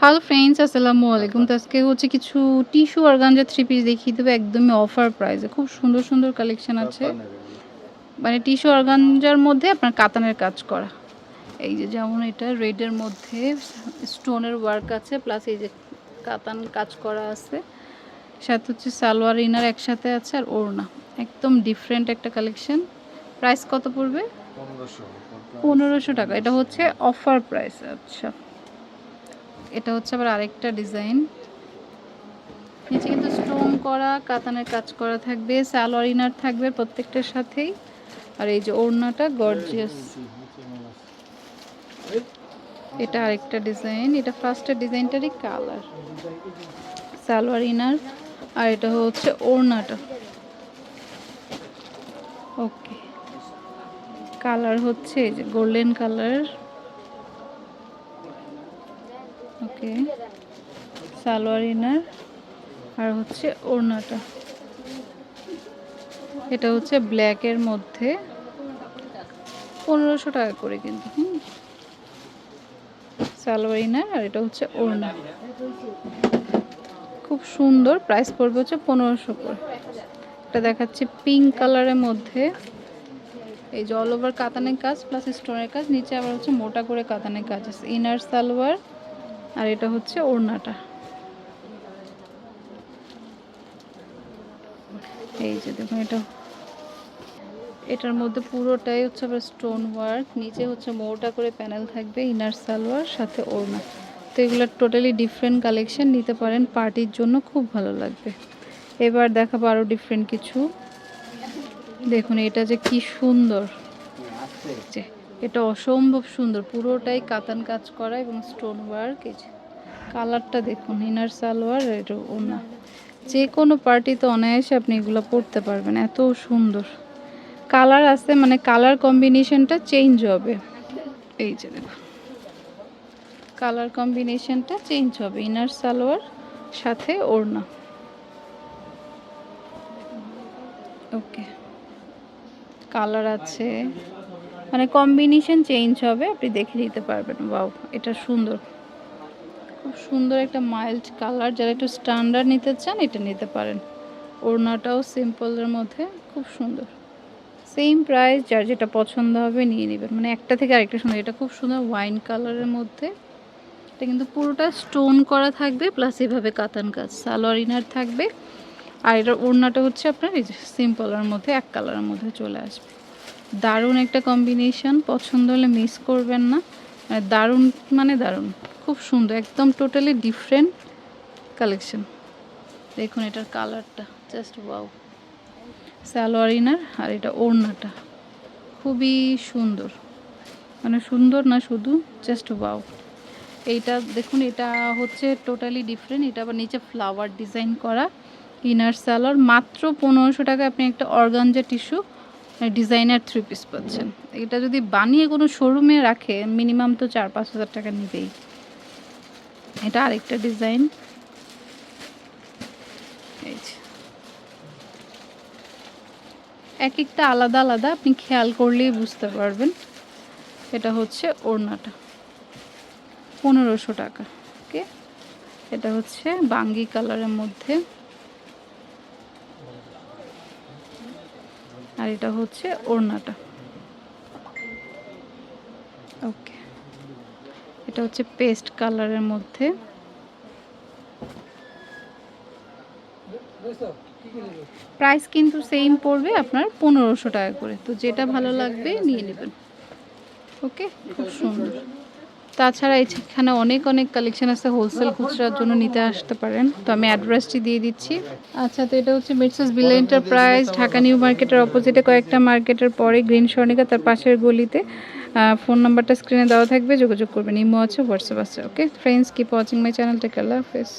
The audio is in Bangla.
হ্যালো ফ্রেন্ডস আসসালামু আলাইকুম। তো আজকে হচ্ছে কিছু টিস্যু অর্গানজা থ্রি পিস দেখিয়ে দেবো একদমই অফার প্রাইসে খুব সুন্দর সুন্দর কালেকশন আছে। মানে টিস্যু অর্গানজার মধ্যে আপনার কাতানের কাজ করা। এই যে যেমন এটা রেডের মধ্যে স্টোনের ওয়ার্ক আছে প্লাস এই যে কাতান কাজ করা আছে। সাথে হচ্ছে সালোয়ার ইনার একসাথে আছে আর ওড়না। একদম ডিফারেন্ট একটা কালেকশন প্রাইস কত পড়বে? পনেরোশো। টাকা। এটা হচ্ছে অফার প্রাইস আচ্ছা। এটা হচ্ছে আবার আরেকটা ডিজাইন। নিচে কিন্তু স্টোন করা, কাতানের কাজ করা থাকবে সালোয়ার ইনার থাকবে প্রত্যেকটার সাথেই। আর এই যে ওড়নাটা গর্জিয়াস। এটা আরেকটা ডিজাইন, এটা ফার্স্টের ডিজাইনটারই কালার। সালোয়ার ইনার আর এটা হচ্ছে ওড়নাটা। ওকে। কালার হচ্ছে এই যে golden colour. Okay salwar inner আর হচ্ছে ওড়নাটা। এটা হচ্ছে ব্ল্যাকের মধ্যে পনেরোশো টাকা করে কিন্তু, হুম। সালোয়ার ইনার আর এটা হচ্ছে ওড়না। খুব সুন্দর প্রাইস পড়বে হচ্ছে পনেরোশো করে। এটা দেখাচ্ছে পিঙ্ক কালারের মধ্যে। এই অল ওভার কাতানের কাজ প্লাস স্টোনের কাজ, নিচে আবার হচ্ছে মোটা করে কাতানের কাজ। আছে ইনার সালোয়ার আর এটা হচ্ছে ওড়নাটা। এই যে দেখুন এটা। এটার মধ্যে পুরোটাই হচ্ছে আবার স্টোন ওয়ার্ক নিচে হচ্ছে মোটা করে প্যানেল থাকবে ইনার সালোয়ার সাথে ওড়না। তো এগুলো টোটালি ডিফারেন্ট কালেকশন নিতে পারেন পার্টির জন্য খুব ভালো লাগবে। এবার দেখাবো আরও ডিফারেন্ট কিছু। দেখুন এটা যে কি সুন্দর। যে এটা অসম্ভব সুন্দর। পুরোটাই কাতান কাজ করা এবং স্টোন ওয়ার্ক এই কালারটা দেখুন ইনার সালোয়ার, এটা ওনা। যে কোনো পার্টিতে অনায়াসে আপনি এগুলো পরতে পারবেন, এত সুন্দর। কালার আছে মানে কালার কম্বিনেশনটা চেঞ্জ হবে। এই যে দেখুন। কালার কম্বিনেশনটা চেঞ্জ হবে ইনার সালোয়ার, সাথে ওড়না। ওকে কালার আছে। মানে কম্বিনেশন চেঞ্জ হবে, আপনি দেখে নিতে পারবেন। বাউ এটা সুন্দর। খুব সুন্দর একটা মাইল্ড কালার যারা একটু স্ট্যান্ডার্ড নিতে চান, এটা নিতে পারেন। ওড়নাটাও সিম্পলের মধ্যে, খুব সুন্দর। সেম প্রাইস যার যেটা পছন্দ হবে, নিয়ে নেবেন। মানে একটা থেকে আরেকটা সুন্দর। এটা খুব সুন্দর ওয়াইন কালারের মধ্যে। এটা কিন্তু পুরোটা স্টোন করা থাকবে প্লাস এভাবে কাতান কাজ, সালোয়ার ইনার থাকবে। আর এটার ওড়নাটা হচ্ছে আপনার এই সিম্পলের মধ্যে, এক কালারের মধ্যে চলে আসবে। দারুণ একটা কম্বিনেশন পছন্দ হলে মিস করবেন না। দারুণ মানে দারুণ, খুব সুন্দর, একদম টোটালি ডিফারেন্ট কালেকশন দেখুন এটার কালারটা জাস্ট ওয়াও সালোয়ার ইনার আর এটা ওড়নাটা, খুবই সুন্দর। মানে সুন্দর না শুধু জাস্ট ওয়াও এইটা দেখুন, এটা হচ্ছে টোটালি ডিফারেন্ট এটা আবার নিচে ফ্লাওয়ার ডিজাইন করা। ইনার সালোয়ার মাত্র পনেরোশো টাকা আপনি একটা organza tissue designer three piece পাচ্ছেন। এটা যদি বানিয়ে কোনো শোরুমে রাখে, মিনিমাম তো চার পাঁচ হাজার টাকা নিবেই। এটা আরেকটা ডিজাইন। এই এক একটা আলাদা আলাদা, আপনি খেয়াল করলেই বুঝতে পারবেন। এটা হচ্ছে ওড়নাটা। পনেরোশো টাকা, ওকে? এটা হচ্ছে বাঙ্গি কালারের মধ্যে। আর এটা হচ্ছে ওড়নাটা। ওকে। এটা হচ্ছে পেস্ট কালারের মধ্যে। প্রাইস কিন্তু সেম পড়বে আপনার পনেরোশো টাকা করে। তো যেটা ভালো লাগবে নিয়ে নেবেন। ওকে? খুব সুন্দর। তাছাড়া এখানে অনেক অনেক কালেকশন আছে হোলসেল খুচরার জন্য নিতে আসতে পারেন। তো আমি অ্যাড্রেসটি দিয়ে দিচ্ছি। আচ্ছা তো এটা হচ্ছে মিটসেস বিলা এন্টারপ্রাইজ ঢাকা নিউ মার্কেটের অপোজিটে কয়েকটা মার্কেটের পরে গ্রিন স্বর্ণিকা তার পাশের গলিতে ফোন নাম্বারটা স্ক্রিনে দেওয়া থাকবে, যোগাযোগ করবেন। ইমো আছে হোয়াটসঅ্যাপ আছে okay friends keep watching my channel take আল্লাহ হাফেজ।